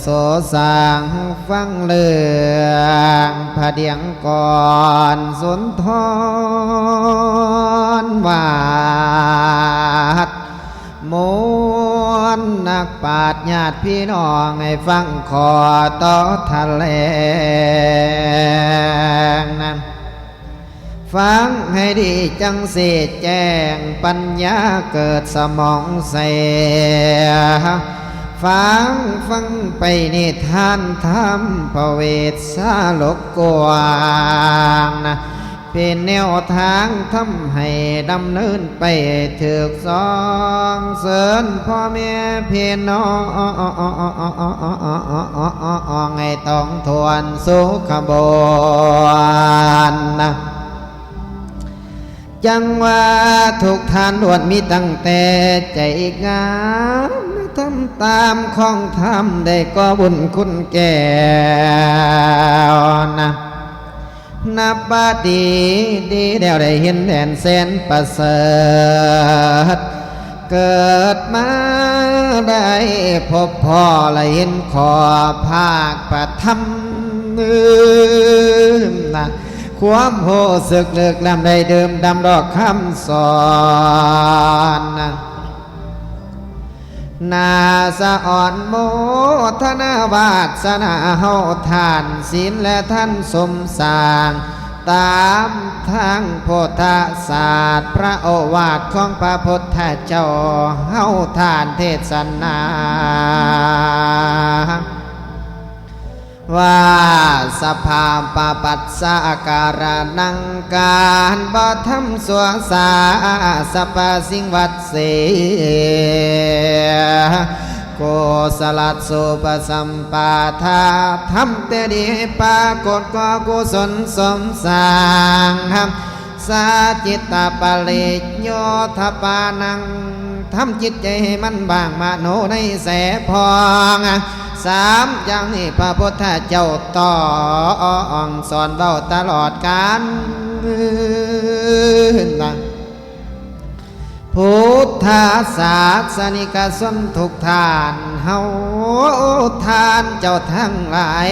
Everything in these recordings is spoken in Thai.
โสสางฟังเรื่องพระเดียงก่อนสุนทรวาดมวนนักปาดญาติพี่น้องให้ฟังขอต่อทะเลงนั้นฟังให้ดีจังเสดแจ้งปัญญาเกิดสมองเสีย ฟังฟังไปนิทานธรรมพระเวทสาลกกวางนะเป็นแนวทางทำให้ดำเนินไปถึกสองเสริญพ่อแม่เพี่น้องให้ต้องทวนสุขบวนนะ จังว่าทุกท่านวนมีตั้งแต่ใจงามทำตามของธรรมได้ก็บุญคุณแก่นะนับบาดีดีแล้วได้เห็นแดนแสนประเสริฐเกิดมาได้พบพ่อและเห็นขอภาคประธรรมนะ ความโหสึกเลิกลำได้เดิมดำดอกคำสอนนาสะอ่อนโมทนาวาสนาเฮาทานศีลและท่านสมสางตามทางโพธศาสตร์พระโอวาทของพระพุทธเจ้าเฮาทานเทศนา ว่าสภาปปัสสะอาการนังการบ่ทำสวงสาสปะสิงวัดเสโกสลัดสุปสัมปาทาทำแต่ดีปากฏก็กุศลสมสร้างสาจิตตปาลิโยทปานัง ทำจิตใจให้มันบางมาโนในแสพองสามอย่างนี้พระพุทธเจ้าต่องสอนเบาตลอดกาลนะพุทธศาสนิกชนทุกทานเฮาทานเจ้าทั้งหลาย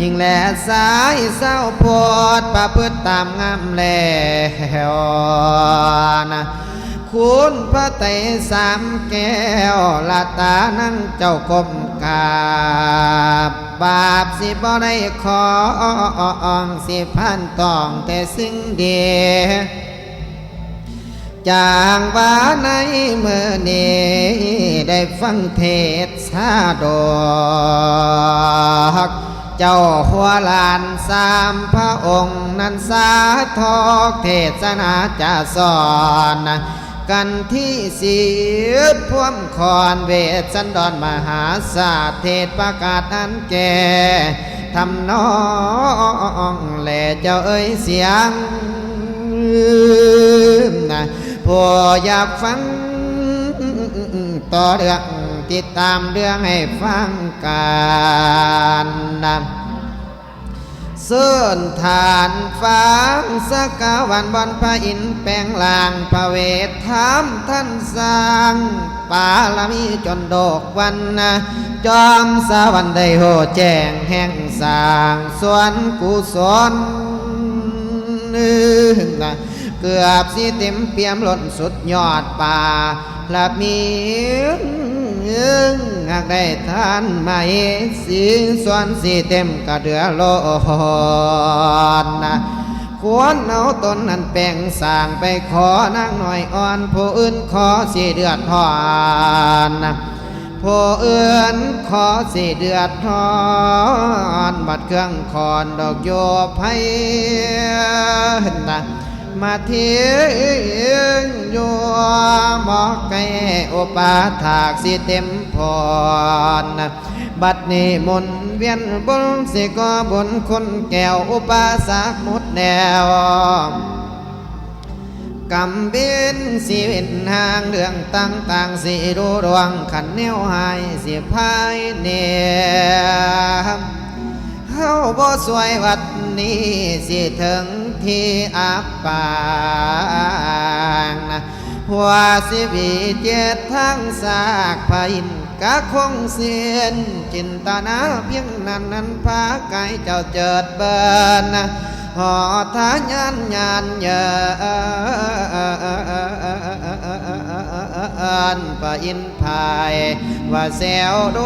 ยิ่งแลสายเศร้าโพดประพฤติตามงามแล้วนะ คุณพระไตรสามแก้วลาตานั่งเจ้ากรมกาบบาปสิบ่ได้ขอองสิพันตองแต่สิ่งเดียจางว่าในเมื่อนี้ได้ฟังเทศสาดอกเจ้าหัวลานสามพระองค์นั้นสาทอกเทศนาจะสอน กันที่สีพ่วมคอนเวทสันดอนมหาศาสตร์เทศประกาศอันแก่ทำน้องแหล่เจ้าเอ้ยเสียงนะผู้อยากฟังต่อเรื่องติดตามเรื่องให้ฟังกันนะ เสื่นฐานฟังสกาวันบอนพระอินแปลงลางพระเวทธรรมท่านสร้างปาลมีจนโดกวันนะจอมสาวันได้โหแจ้งแห่งสร้างสวนกุศลนึงนะเกือบสิเต็มเปี่ยมล้นสุดยอดป่าละมีง หากได้ทานมาเอสีส่วนสีเต็มกระเดือโลนนะควรเอาตนนั้นแปลงสร้างไปขอนางหน่อยอ่อนผู้อื่นขอสีเดือดทอนนะผู้อื่นขอสีเดือดทอนบัดเครื่องคอนดอกโยไพนะ มาเทียงยู่หมอกแก่อุปาถากสิเต็มพรบัดนี้มนเวียนบนสิก็บนคนแก้วอุปาสากหมดแนวกำเบนสีเวนหางเรื่องต่างต่างสีดูดวงขันแนวหายสิพายเนียเฮาบ่สวยวัดนี้สิถึง ที่อับปางนะว่าสิวีเจ็ดทั้งสากพาอินกะคงเสียนจินตนาเพียงนั้นนั้นพาไกายเจ้าเจิดเบินนหอทายานยานเยอนปะอินภายว่าแซวด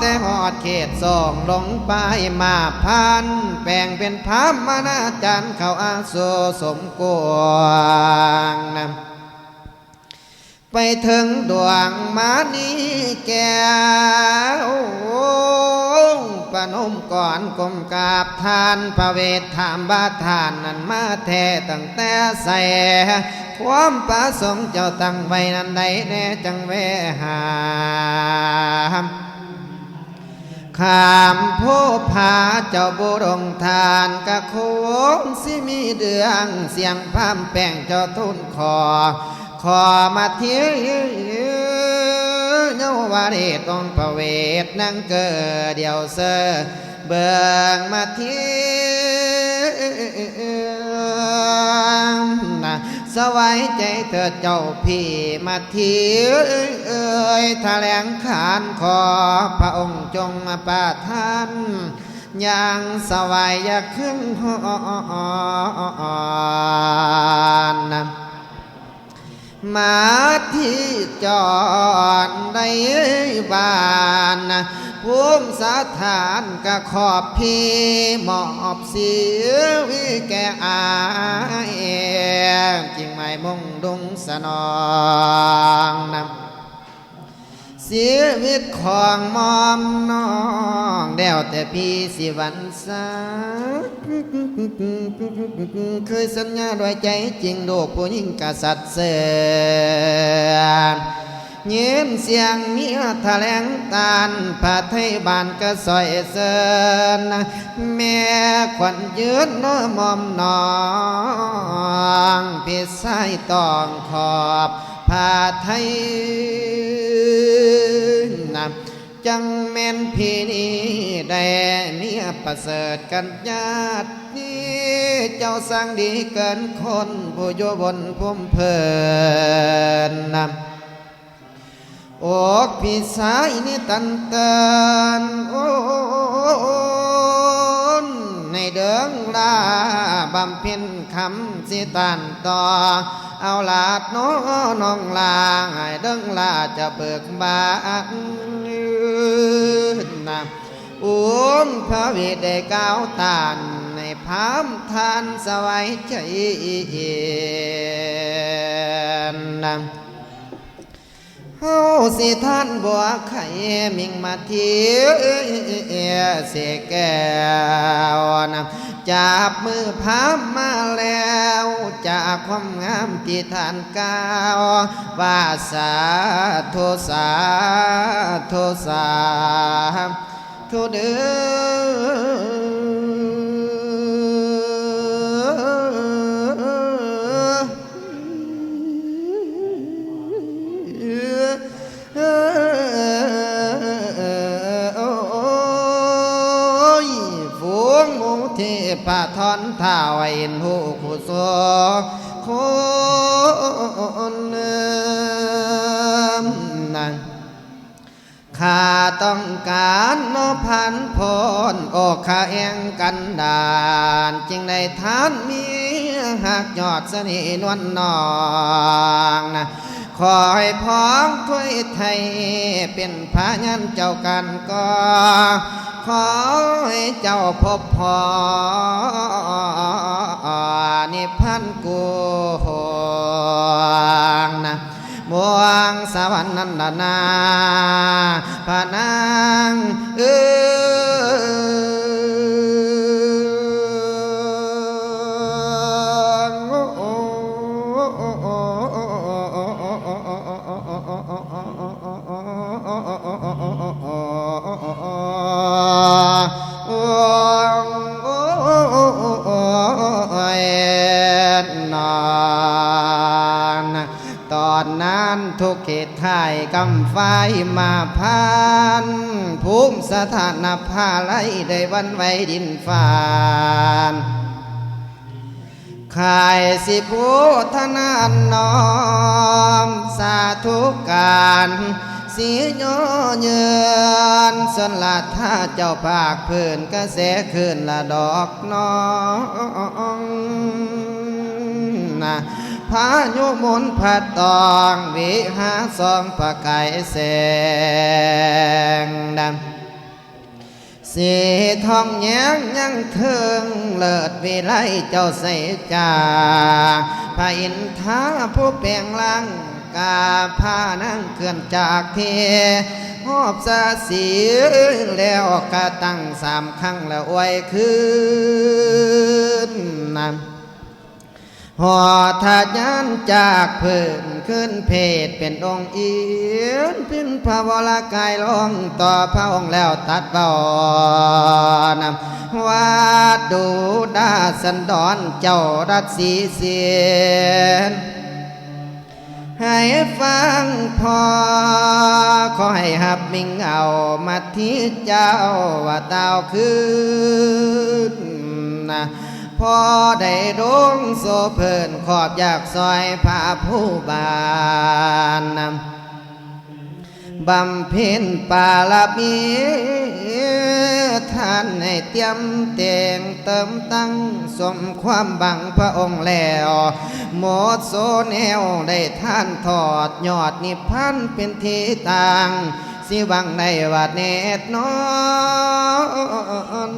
แต่หอดเขตสองลงไปมาพัน แปลงเป็นพามมานาจันเขาอาโซสมกวางนะไปถึงดวงมานีแก้วปนมก่อนกลมกาบทานพระเวทถามบาทานนั้นมาแท้ตั้งแต่ใส่ความประสงค์เจ้าตั้งไว้นั้นใดแน่จังเวหาม ขามผู้พาเจ้าบุรงทานกะโคงสิมีเดืองเสียงพามแป้งเจ้าทุนคอขอมาเที่ยวเยาวาเรศองค์พระเวทนังเกิดเดียวเสอเบิงมาเที่ยว สวายใจเถิดเจ้าพี่มาเที่ยวเอ่ยแถลงขานขอพระองค์จงมาประทานอย่างสวายอยาขึ้นหอนมาที่จอดในบ้านภูมิสถานก็ขอบพี่มอบเสียวิแก่อา ดุงสนองนำชีวิตของมอมน้องเดวแต่พี่สิวันสาเคยสัญญาด้วยใจจริงโลกผู้หญิงกษัตริย์เสือ เงียนเสียงเมียแถลงตานผาไทยบานก็ซอยเสินแม่ขวัญยืนน้อมอมน้องพี่สายตองขอบผาไทยนำจังแม่นพี่นี้ได้เมียประเสริฐกันญาตินี้เจ้าสร้างดีเกินคนผู้โยบนพุ่มเพลินนำ อกพี่สายนี่ตันเตันโอนในเดิงลาบำเพ็ญคำสิตันต่อ เอาลาดน้อน้องลาให้เดิงลาจะเบิกบานนะอุ้มพระวิได้ก้าวตานในพามทานสวายใจนะ เฮาสิท่านบัวไข่มิงมาเที่ยวเสกแก้วนะจับมือพามมาแล้วจากความงามที่ท่านก้าวว่าสาโทสาโทสาโทเด้อ ทพะทอนท่าไว้นหูกุโสคนนั้นข้าต้องการโนพันพลโอข้าเองกันดานจึงได้ทานมีหักยอดสนินวลนองนะ ขอให้พ้องถ้วยไทย เป็นพายันเจ้ากันก็ขอให้เจ้าพบพอนิพพันธ์กูหงนะบวงสวรรค์นันดานาพานางเออ มาพานภูมิสถานภาไลได้วันไว้ดินฟานขขายสิพุทนานน้อม สาธุการสีโยเยือนสนละท่าเจ้าภาคพื้นกระแสขึ้นละดอกน้องนะ พายุมุนพัดตองวิหาสองประไก่แสงดำสีทองแยงยังเทิงเลิศวิไลเจ้าใสจาพระอินทราผู้เปลี่ยงลังกาพานั่งเคลื่อนจากเทหอบสาสีแล้วก็ตั้งสามครั้งแล้วอวยคืนนำ หอทาญานจากเพิ่นขึ้นเพศเป็นองค์เอียนพินพระวรากายลงต่อพระองค์แล้วตัดบอนำวาดูดาสันดอนเจ้ารัดสีเสียนให้ฟังพอขอให้หับมิงเอามาที่เจ้าว่าเต้าคืนนะ พอได้ดวงโซเพิ่นขอบอยากซอยพาผู้บานนำบำเพ็ญปาลามีท่านให้เตรียมเตียงเติมตั้งสมความบังพระองค์แล้วหมดโซแนวได้ท่านทอดยอดนิพพานเป็นที่ต่างสิวังในวัดเนตรนอน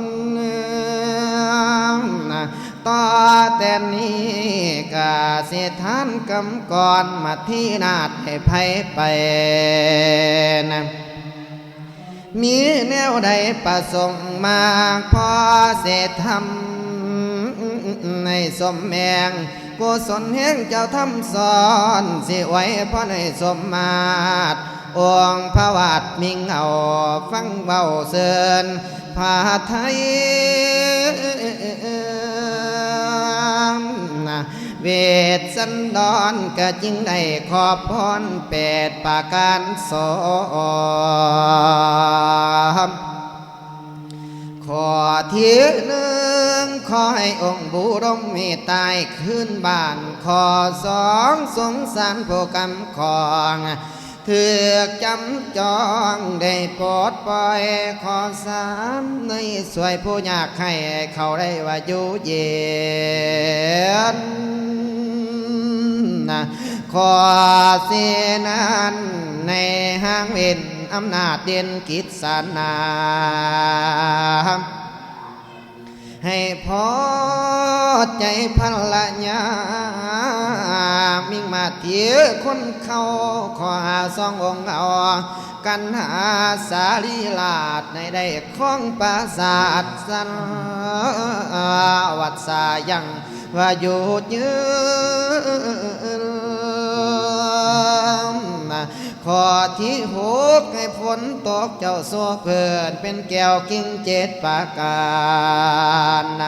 นะต่อแต่นี้กาเสทานกำก่อนมาที่นาดให้ไผไปนะมีแนวใดประสงค์มาพอเสทำในสมแมงกุศลแห่งเจ้าทำสอนสิไว้เพราะในสมมาตรองพระวัดมิงเอาฟังเบาเสินผาไทย เวทสันดอนก็จึงได้ขอบพรแปดประการสอบขอที่หนึ่งขอให้องค์บุรมมีตายขึ้นบ้าน ขอสองสงสารผู้กำของ ถือกจำจองได้ปลอดปล่อยขอสามในสวยผู้อยากให้เขาได้ว่าอยู่เย็นนะขอเสนันในห้างเวนอำนาจเด่นกิจสานาให้พอใจพันละยา มิ่งมาเถียคนเขาขอหาสององเอากันหาสาลีลาดในได้ของปราสาทสันวัดสายังว่าอยู่ยืนขอที่หกให้ฝนตกเจ้าสัวเพื่อนเป็นแก้วกิ้งเจ็ดปาการน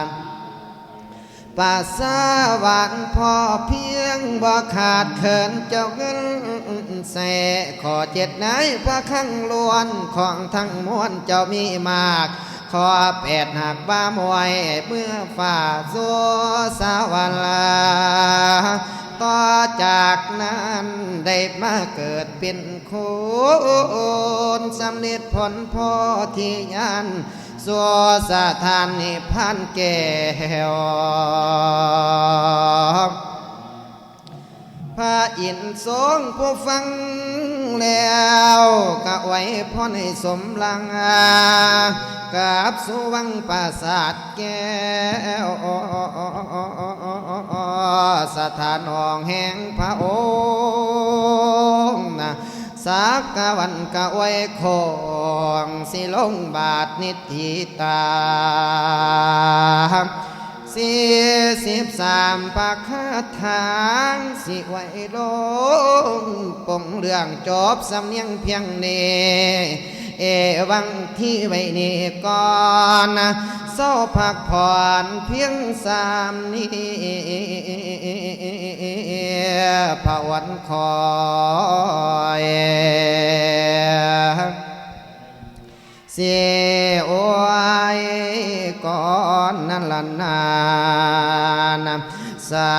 ป่าสาวานพอเพียงบ่ขาดเขินเจ้าเงินแสขอเจ็ดนายพระข้างล้วนของทั้งมวลเจ้ามีมาก ขอแปดหักบ้ามวยเมื่อฝ่าสัวสาวลาต่อจากนั้นได้มาเกิดเป็นโคนสำเร็จผลพอที่ยัน สัวสถานนิพพานแก้วพระอินทร์ทรงผู้ฟังแล้วก็ไว้พรให้สมลังอากับสุวังปราสาทแก้วสถานองแห่งพระองค์นะ สักกวันกะไว้ของสิลงบาทนิติตาสี่สิบสามปากคาทางสิไว้ลงปงเรื่องจบสำเนียงเพียงนี้ เอวังที่ไว้นี่ก่อนเศร้าพักผ่อนเพียงสามนี้พระวันคอยเสียโอยก่อนนั่นละนานสา